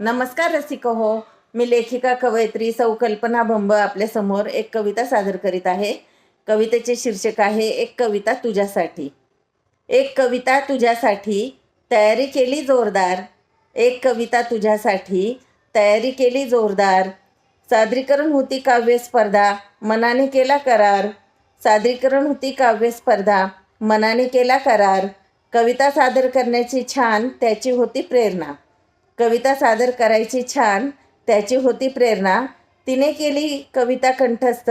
नमस्कार रसिक हो. मी लेखिका कवयित्री सौ कल्पना आपल्यासमोर एक कविता सादर करीत आहे. कवितेचे शीर्षक आहे एक कविता तुझ्यासाठी. एक कविता तुझ्यासाठी तयारी केली जोरदार. एक कविता तुझ्यासाठी तयारी केली जोरदार. सादरीकरण होती काव्य स्पर्धा मनाने केला करार. सादरीकरण होती काव्य स्पर्धा मनाने केला करार. कविता सादर करण्याची छान त्याची होती प्रेरणा. कविता सादर करायची छान त्याची होती प्रेरणा. तिने केली कविता कंठस्थ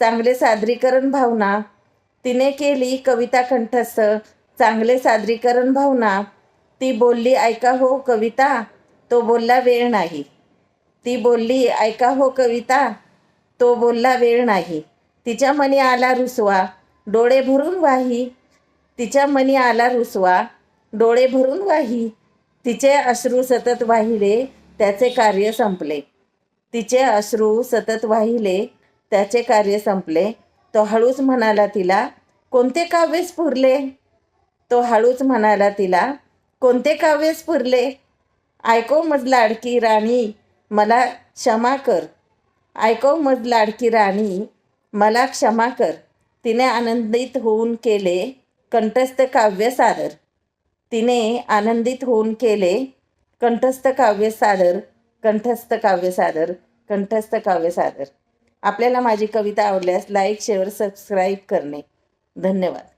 चांगले सादरीकरण भावना. तिने केली कविता कंठस्थ चांगले सादरीकरण भावना. ती बोलली ऐका हो कविता तो बोलला वेळ नाही. ती बोलली ऐका हो कविता तो बोलला वेळ नाही. तिच्या मनी आला रुसवा डोळे भरून वाही. तिच्या मनी आला रुसवा डोळे भरून वाही. तिचे अश्रू सतत वाहिले त्याचे कार्य संपले. तिचे अश्रू सतत वाहिले त्याचे कार्य संपले. तो हळूच म्हणाला तिला कोणते काव्य स्फुरले तो हळूच म्हणाला तिला कोणते काव्य स्फुरले ऐको मज लाडकी राणी मला क्षमा कर. ऐको मज लाडकी राणी मला क्षमा कर. तिने आनंदित होऊन केले कंठस्थ काव्य सादर. तिने आनंदित होऊन केले कंठस्थ काव्य सादर कंठस्थ काव्य सादर कंठस्थ काव्य सादर. आपल्याला माझी कविता आवडल्यास लाईक शेअर सबस्क्राईब करणे. धन्यवाद.